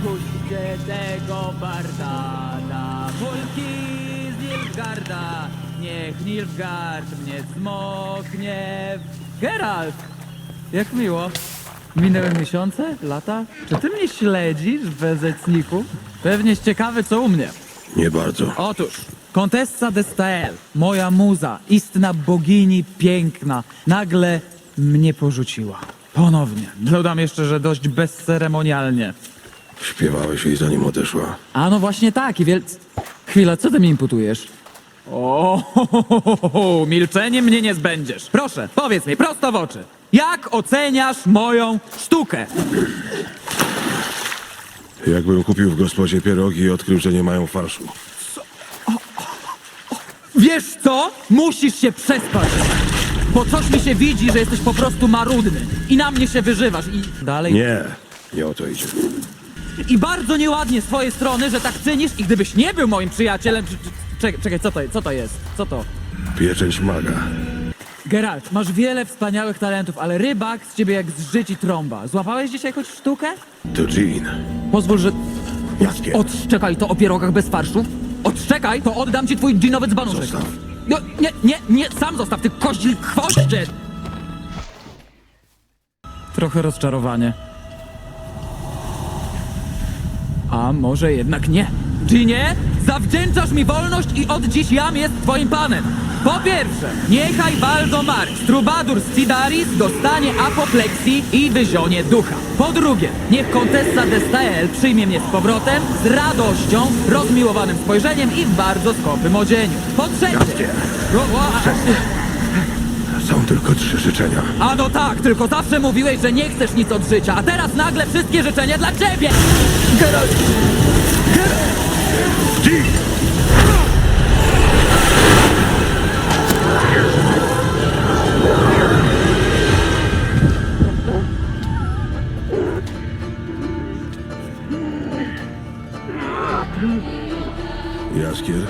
Widzę tego barda na mulki z Nilfgarda. Niech Nilfgaard mnie zmoknie. Geralt! Jak miło. Minęły miesiące? Lata? Czy ty mnie śledzisz, bezecniku? Pewnie ciekawy, co u mnie. Nie bardzo. Otóż, Kontessa de Stael, moja muza, istna bogini piękna, nagle mnie porzuciła. Ponownie. Dodam jeszcze, że dość bezceremonialnie. Śpiewałeś jej zanim odeszła. A no właśnie tak, i wielc... Chwila, co ty mi imputujesz? O, ho, ho, ho, ho, ho, milczenie mnie nie zbędziesz. Proszę, powiedz mi prosto w oczy. Jak oceniasz moją sztukę? Jakbym kupił w gospodzie pierogi i odkrył, że nie mają farszu. Wiesz co? Musisz się przespać. Bo coś mi się widzi, że jesteś po prostu marudny. I na mnie się wyżywasz i dalej. Nie, nie o to idzie. I bardzo nieładnie z twojej strony, że tak cynisz i gdybyś nie był moim przyjacielem... Czy, czy, czekaj, czekaj, co to, co to jest? Co to? Pieczęć maga. Geralt, masz wiele wspaniałych talentów, ale rybak z ciebie jak z życi trąba. Złapałeś dzisiaj jakąś sztukę? To Jean. Pozwól, że... Jaskier. Odszczekaj to o pierogach bez farszu. Odszczekaj, to oddam ci twój dżinowy dzbanuszek. Zostaw. No, nie, nie, nie, sam zostaw, ty koźli chwoście! Trochę rozczarowanie. A może jednak nie? Ginie, zawdzięczasz mi wolność i od dziś jam jest twoim panem. Po pierwsze, niechaj Waldemar, Strubadur z Cidaris dostanie apopleksji i wyzionie ducha. Po drugie, niech Kontessa de Stael przyjmie mnie z powrotem, z radością, rozmiłowanym spojrzeniem i w bardzo skąpym odzieniu. Po trzecie... Jaskier. O, o, a- Są tylko trzy życzenia. a no tak, tylko zawsze mówiłeś, że nie chcesz nic od życia, a teraz nagle wszystkie życzenia dla ciebie! Geralt! Jean! Jaskier?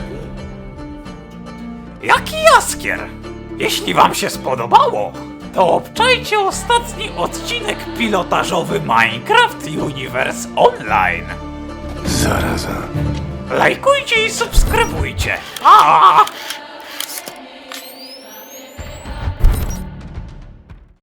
Jaki jaskier? Jeśli wam się spodobało, to obczajcie ostatni odcinek pilotażowy Minecraft Universe Online. Zaraza. Lajkujcie i subskrybujcie. A!